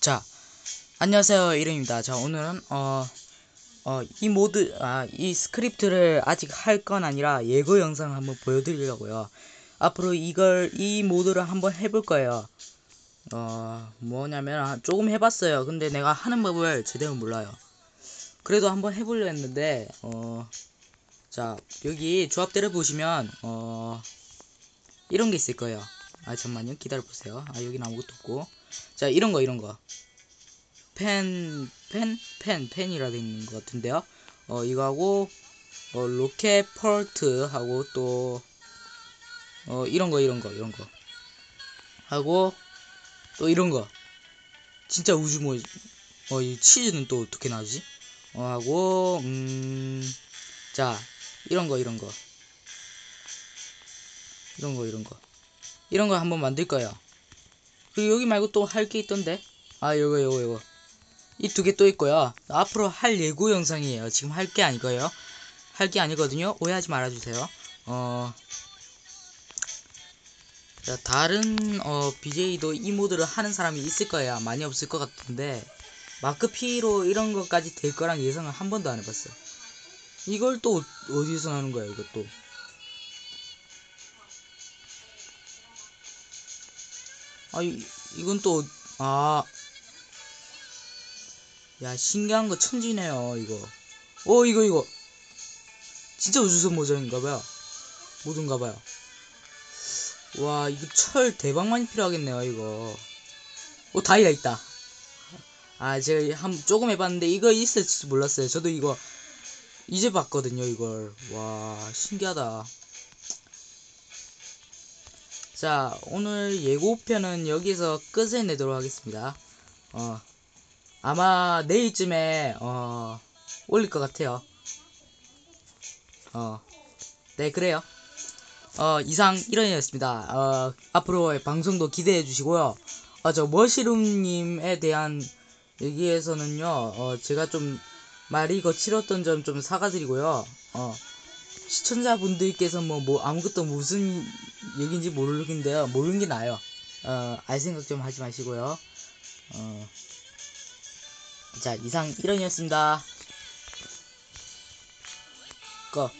자, 안녕하세요. 이름입니다. 자, 오늘은, 어, 어, 이 모드, 아, 이 스크립트를 아직 할 건 아니라 예고 영상을 한번 보여드리려고요. 앞으로 이걸, 이 모드를 한번 해볼 거예요. 어, 뭐냐면, 아, 조금 해봤어요. 근데 내가 하는 법을 제대로 몰라요. 그래도 한번 해보려 했는데, 어, 자, 여기 조합대를 보시면, 어, 이런 게 있을 거예요. 아, 잠만요. 기다려보세요. 아, 여긴 아무것도 없고. 자, 이런 거, 이런 거. 펜, 펜, 펜, 펜 이라 돼 있는 것 같은데요. 어, 이거하고, 어, 로켓 펄트 하고 또, 어, 이런 거, 이런 거, 이런 거. 하고, 또 이런 거. 진짜 우주 뭐, 어, 이 치즈는 또 어떻게 나오지? 어, 하고, 음, 자, 이런 거, 이런 거. 이런 거, 이런 거. 이런 거 한번 만들 거예요. 그리고 여기 말고 또 할 게 있던데? 아, 요거, 요거, 요거. 이 두 개 또 있고요. 앞으로 할 예고 영상이에요. 지금 할 게 아니고요. 할 게 아니거든요. 오해하지 말아주세요. 어, 자, 다른, 어, BJ도 이 모드를 하는 사람이 있을 거예요. 많이 없을 것 같은데, 마크 P로 이런 것까지 될 거란 예상을 한 번도 안 해봤어요. 이걸 또 어디서 나오는 거야, 이것도. 아, 이, 이건 또, 아. 야, 신기한 거 천지네요, 이거. 어, 이거, 이거. 진짜 우주선 모자인가봐요. 모든가봐요. 와, 이거 철 대박 많이 필요하겠네요, 이거. 오, 다이아 있다. 아, 제가 한, 조금 해봤는데, 이거 있을 줄 몰랐어요. 저도 이거, 이제 봤거든요, 이걸. 와, 신기하다. 자, 오늘 예고편은 여기서 끝을 내도록 하겠습니다. 어, 아마 내일쯤에, 어, 올릴 것 같아요. 어, 네, 그래요. 어, 이상 1원이었습니다. 어, 앞으로의 방송도 기대해 주시고요. 어, 저, 머시룸님에 대한 얘기에서는요, 어, 제가 좀 말이 거칠었던 점 좀 사과드리고요. 어, 시청자분들께서 뭐, 뭐, 아무것도 무슨 얘기인지 모르겠는데요. 모르는 게 나아요. 어, 알 생각 좀 하지 마시고요. 어, 자, 이상 1원이었습니다. 꺼.